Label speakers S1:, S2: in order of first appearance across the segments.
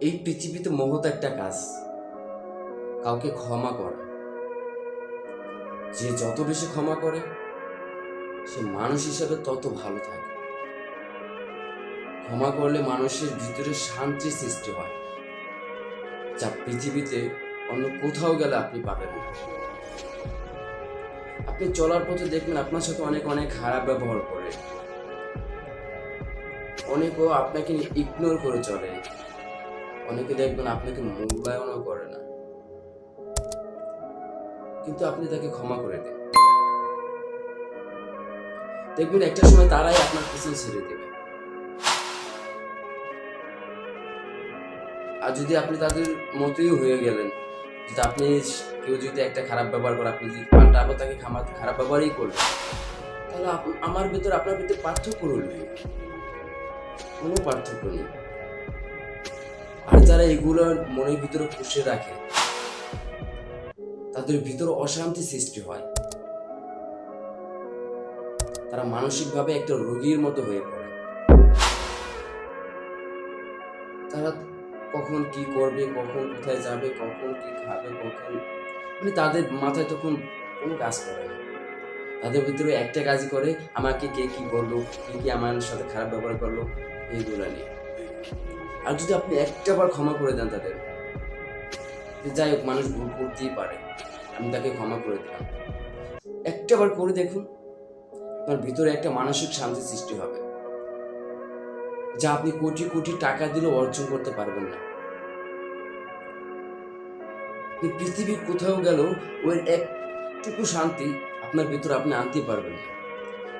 S1: এই পৃথিবীতে মহৎ একটা কাজ। কাউকে ক্ষমা করা। যে যত বেশি ক্ষমা করে, সে মানুষ হিসাবে তত ভালো থাকে। ক্ষমা করলে মানুষের ভিতরে শান্তির সৃষ্টি হয়, যা পৃথিবীতে অন্য কোথাও গেলে আপনি পাবেন না। আপনি চলার পথে দেখবেন আপনার সাথে অনেক অনেক খারাপ ব্যবহার করে। অনেকেও আপনাকে ইগনোর করে চলে। অনেকে দেখবেন আপনাকে মূল্যায়নও করে না। কিন্তু আপনি তাকে ক্ষমা করে দেন। দেখবেন একটা সময় তারাই আপনার পিছনে ছেড়ে দেবে। আর যদি আপনি তাদের মতোই হয়ে গেলেন, যদি আপনি কেউ যদি একটা খারাপ ব্যবহার করে, আপনি যদি পাল্টা আবার তাকে খারাপ ব্যবহারই করলেন, তাহলে আমার ভিতর, আপনার ভিতরে পার্থক্য রইল। কোনো পার্থক্য নেই। আর যারা এগুলো মনের ভিতরে পুষে রাখে, তাদের ভিতরে অশান্তি সৃষ্টি হয়। তারা মানসিকভাবে একটা রোগীর মতো হয়ে পড়ে। তারা কখন কি করবে, কখন কোথায় যাবে, কখন কি খাবে, কখন মানে তাদের মাথায় তখন কোনো কাজ করে না। তাদের ভিতরে একটা কাজই করে, আমাকে কে কি করল কে কি আমার সাথে খারাপ ব্যবহার করল এইগুলো নিয়ে। আর যদি আপনি একটা বার ক্ষমা করে দেন তাদের যাই হোক, মানুষ ভুল করতেই পারে। আমি তাকে ক্ষমা করে দিলাম। একটা বার করে দেখুন, আপনার ভিতরে একটা মানসিক শান্তি সৃষ্টি হবে, যা আপনি কোটি কোটি টাকা দিলেও অর্জন করতে পারবেন না। পৃথিবীর কোথাও গেল ওই একটুকু শান্তি আপনার ভিতরে আপনি আনতে পারবেন না।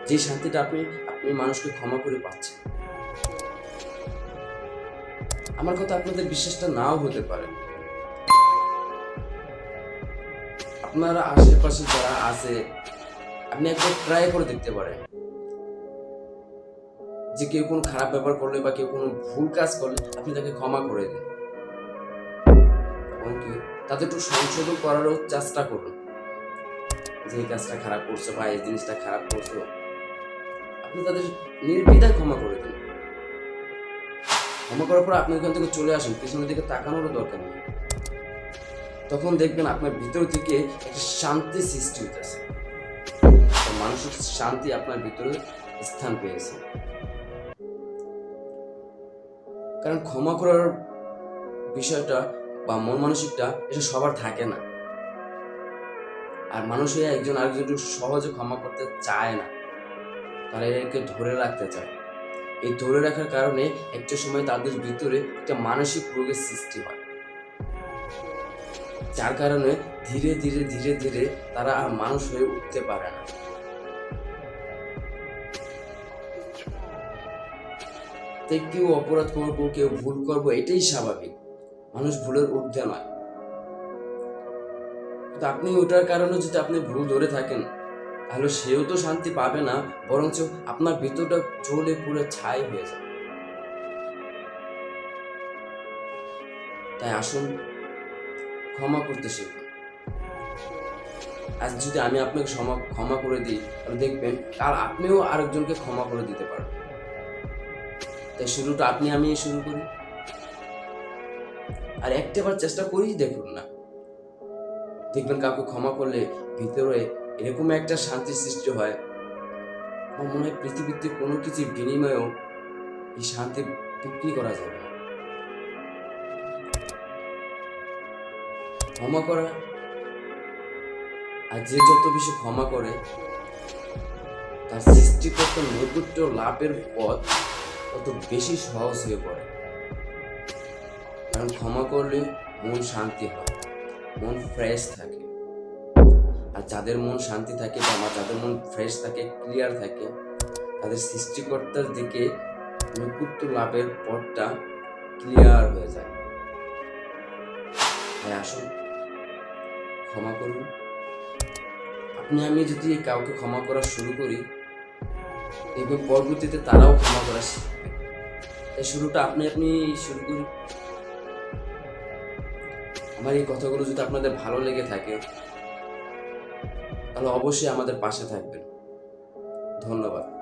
S1: যে শান্তিটা আপনি আপনি মানুষকে ক্ষমা করে পাচ্ছেন। আমার কথা আপনাদের বিশ্বাসটা নাও হতে পারে। আপনারা আশেপাশে যারা আছে, আপনি একবার ট্রাই করে দেখতে পারেন। যে কেউ কোনো খারাপ ব্যবহার করলে বা কেউ কোনো ভুল কাজ করলে আপনি তাকে ক্ষমা করে দিন। এবং কি তাতে একটু সংশোধন করারও চেষ্টা করুন। যে এই কাজটা খারাপ করছ বা এই জিনিসটা খারাপ করছ, আপনি তাদের নির্বিধায় ক্ষমা করে দিন। ক্ষমা করার পর আপনি ওখান থেকে চলে আসেন, পিছনের দিকে তাকানোরও দরকার নেই। তখন দেখবেন আপনার ভিতর থেকে একটা শান্তি সৃষ্টি হইতেছে। মানসিক শান্তি আপনার ভিতরে স্থান পেয়েছে। কারণ ক্ষমা করার বিষয়টা বা মন মানসিকটা এটা সবার থাকে না। আর মানুষ একজন আরেকজনকে সহজে ক্ষমা করতে চায় না। তারা একে ধরে রাখতে চায়। এই ধরে রাখার কারণে একটা সময় তাদের ভিতরে একটা মানসিক রোগের সৃষ্টি হয়। যার কারণে ধীরে ধীরে ধীরে ধীরে তারা আর মানুষ হয়ে উঠতে পারে না। তাই কেউ অপরাধ করব, কেউ ভুল করব, এটাই স্বাভাবিক। মানুষ ভুলের ঊর্ধ্বে নয়। আপনি ওটার কারণে যদি আপনি ভুল ধরে থাকেন তাহলে সেও তো শান্তি পাবে না, বরঞ্চ আপনার ভিতরটা জ্বলে পুরো ছাই হয়ে যাবে। তাই আসুন, ক্ষমা করতে শিখুন। আজ যদি আমি আপনাকে ক্ষমা ক্ষমা করে দিই, তাহলে দেখবেন কাল আপনিও আরেকজনকে ক্ষমা করে দিতে পারবেন। তাই শুরুটা আপনি, আমি শুরু করি। আর একটাবার চেষ্টা করেই দেখুন না। দেখবেন কাউকে ক্ষমা করলে ভিতরে এরকম একটা শান্তি সৃষ্টি হয়। আমার মনে হয় পৃথিবীতে কোনো কিছুর বিনিময়েও এই শান্তি বিক্রি করা যাবে ক্ষমা করা আর যে যত বেশি ক্ষমা করে, তার সৃষ্টিকর্তার নৈকট্য লাভের পথ তত বেশি সহজ হয়ে পড়ে। কারণ ক্ষমা করলে মন শান্তি হয়, মন ফ্রেশ থাকে। আর যাদের মন শান্তি থাকে বা আমার যাদের মন ফ্রেশ থাকে ক্লিয়ার থাকে, তাদের সৃষ্টিকর্তার দিকে নৈকুট্য লাভের পথটা ক্লিয়ার হয়ে যায়। তাই আসুন। ক্ষমা করুন। আপনি, আমি যদি কাউকে ক্ষমা করা শুরু করি দেখবেন পরবর্তীতে তারাও ক্ষমা করা শিখবে। তাই শুরুটা আপনি আপনি শুরু করুন আমার এই কথাগুলো যদি আপনাদের ভালো লেগে থাকে তাহলে অবশ্যই আমাদের পাশে থাকবেন। ধন্যবাদ।